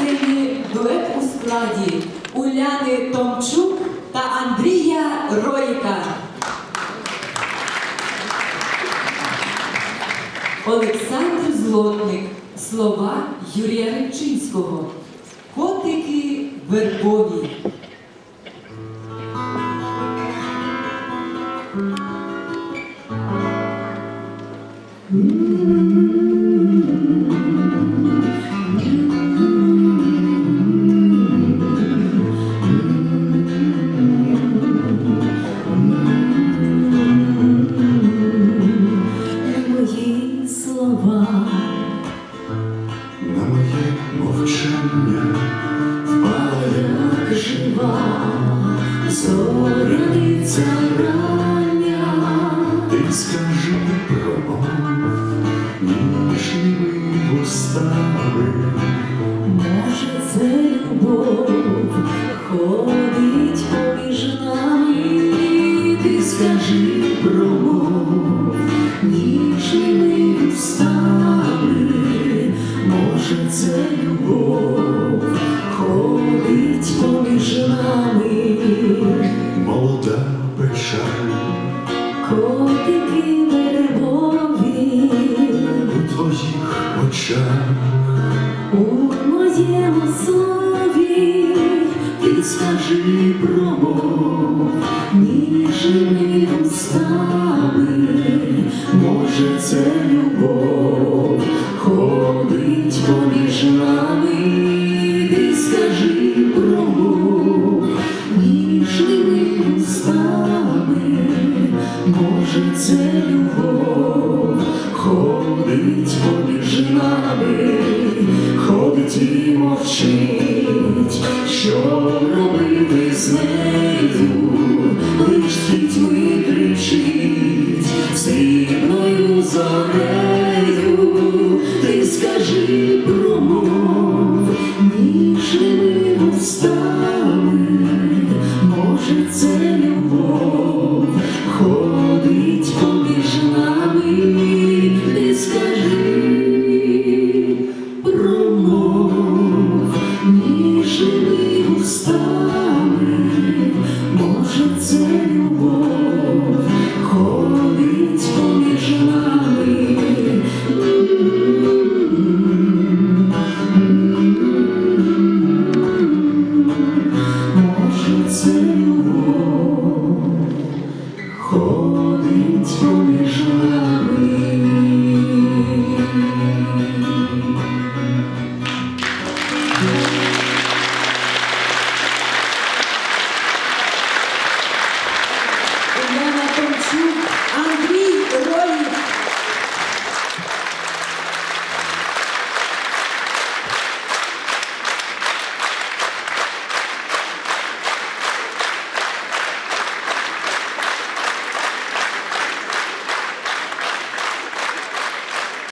сцені дует у складі Уляни Томчук та Андрія Ройка. Олександр Злотник. Слова Юрія Рибчинського. Котики вербові. мої зоряниця рання, ти скажи промов ніжними устами, може це любов ходить поміж нами, ти скажи промов ніжними Котики вербові у твоїх очах, у моєму слові. Ти скажи промов ніжними устами, може це любов ходить поміж нами, ти скажи промов ніжними устами, Боже, це любов, ходить поміж нами, ходить і мовчить, що робити з нею, лиш дітьми кричить, срібною заре. це любов ходить поміж нами. Може, це любов.